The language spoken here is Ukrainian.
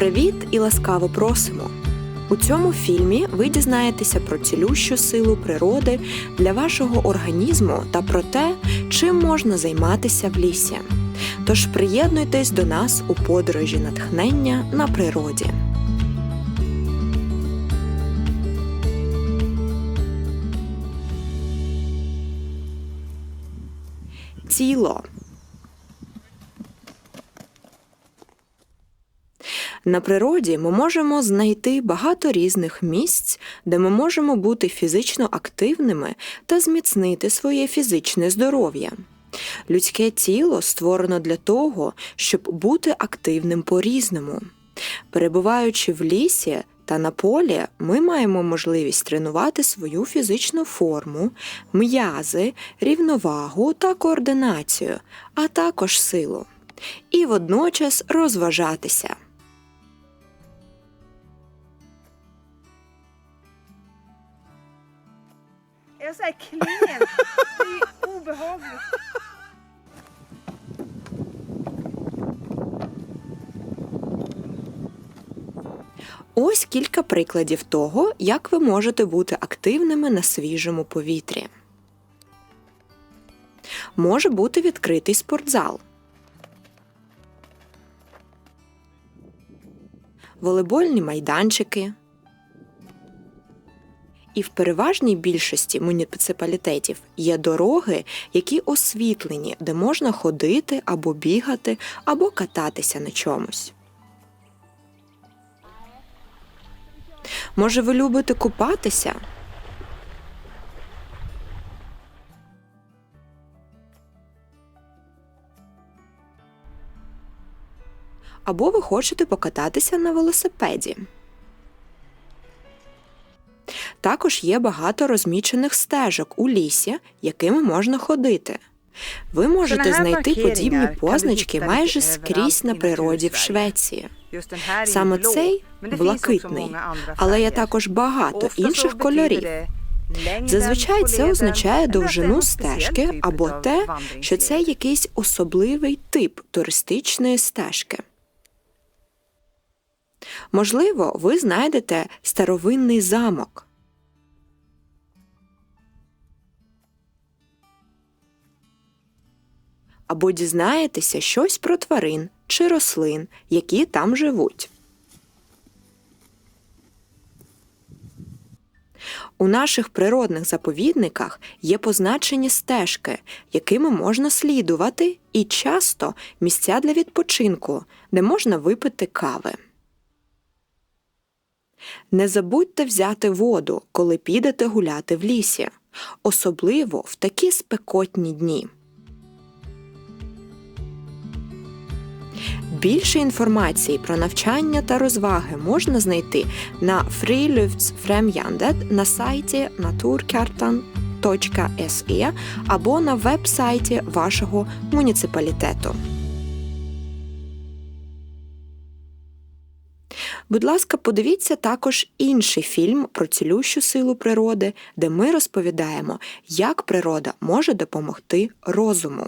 Привіт і ласкаво просимо! У цьому фільмі ви дізнаєтеся про цілющу силу природи для вашого організму та про те, чим можна займатися в лісі. Тож приєднуйтесь до нас у подорожі натхнення на природі. Тіло На природі ми можемо знайти багато різних місць, де ми можемо бути фізично активними та зміцнити своє фізичне здоров'я. Людське тіло створено для того, щоб бути активним по-різному. Перебуваючи в лісі та на полі, ми маємо можливість тренувати свою фізичну форму, м'язи, рівновагу та координацію, а також силу. І водночас розважатися. Jag så här? Det är obehagligt. Ось кілька прикладів того, як ви можете бути активними на свіжому повітрі. Може бути відкритий спортзал. Волейбольні майданчики. І в переважній більшості муніципалітетів є дороги, які освітлені, де можна ходити або бігати, або кататися на чомусь. Може, ви любите купатися? Або ви хочете покататися на велосипеді. Також є багато розмічених стежок у лісі, якими можна ходити. Ви можете знайти подібні позначки майже скрізь на природі в Швеції. Саме цей блакитний, але є також багато інших кольорів. Зазвичай це означає довжину стежки або те, що це якийсь особливий тип туристичної стежки. Можливо, ви знайдете старовинний замок. Або дізнаєтеся щось про тварин чи рослин, які там живуть. У наших природних заповідниках є позначені стежки, якими можна слідувати, і часто місця для відпочинку, де можна випити кави. Не забудьте взяти воду, коли підете гуляти в лісі, особливо в такі спекотні дні. Більше інформації про навчання та розваги можна знайти на Friluftsfrämjandet на сайті naturkartan.se або на веб-сайті вашого муніципалітету. Будь ласка, подивіться також інший фільм про цілющу силу природи, де ми розповідаємо, як природа може допомогти розуму.